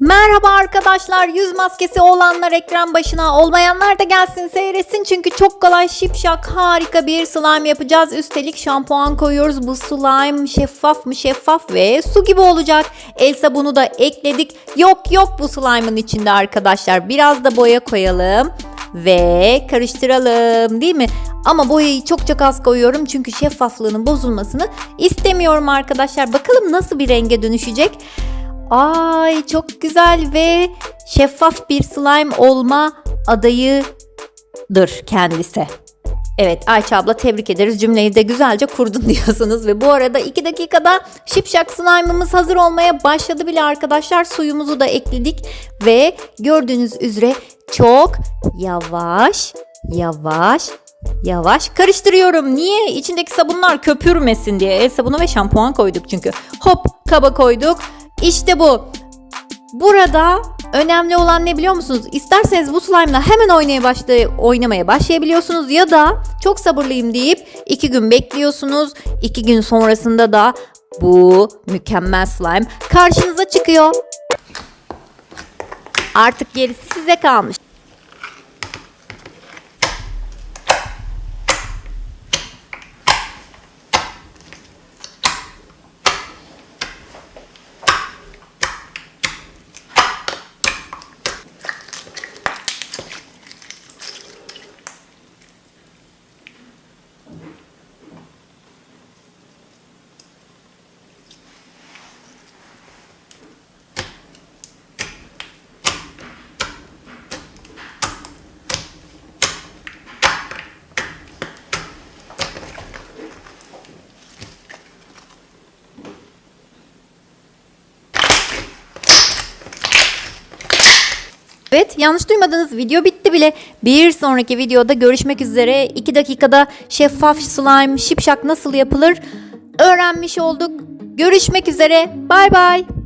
Merhaba arkadaşlar. Yüz maskesi olanlar ekran başına, olmayanlar da gelsin seyretsin. Çünkü çok kolay, şipşak, harika bir slime yapacağız. Üstelik şampuan koyuyoruz. Bu slime şeffaf mı şeffaf ve su gibi olacak. Elsa bunu da ekledik. Yok yok bu slime'ın içinde arkadaşlar. Biraz da boya koyalım ve karıştıralım değil mi? Ama boyayı çok çok az koyuyorum çünkü şeffaflığının bozulmasını istemiyorum arkadaşlar. Bakalım nasıl bir renge dönüşecek. Ay çok güzel ve şeffaf bir slime olma adayıdır kendisi. Evet Ayça abla tebrik ederiz. Cümleyi de güzelce kurdun diyorsunuz. Ve bu arada 2 dakikada şipşak slime'ımız hazır olmaya başladı bile arkadaşlar. Suyumuzu da ekledik. Ve gördüğünüz üzere çok yavaş yavaş yavaş karıştırıyorum. Niye? İçindeki sabunlar köpürmesin diye. El sabunu ve şampuan koyduk çünkü. Hop kaba koyduk. İşte bu. Burada önemli olan ne biliyor musunuz? İsterseniz bu slime'la hemen oynaya başlay oynamaya başlayabiliyorsunuz ya da çok sabırlıyım deyip iki gün bekliyorsunuz. İki gün sonrasında da bu mükemmel slime karşınıza çıkıyor. Artık gerisi size kalmış. Evet yanlış duymadınız video bitti bile. Bir sonraki videoda görüşmek üzere. 2 dakikada şeffaf slime şipşak nasıl yapılır öğrenmiş olduk. Görüşmek üzere. Bay bay.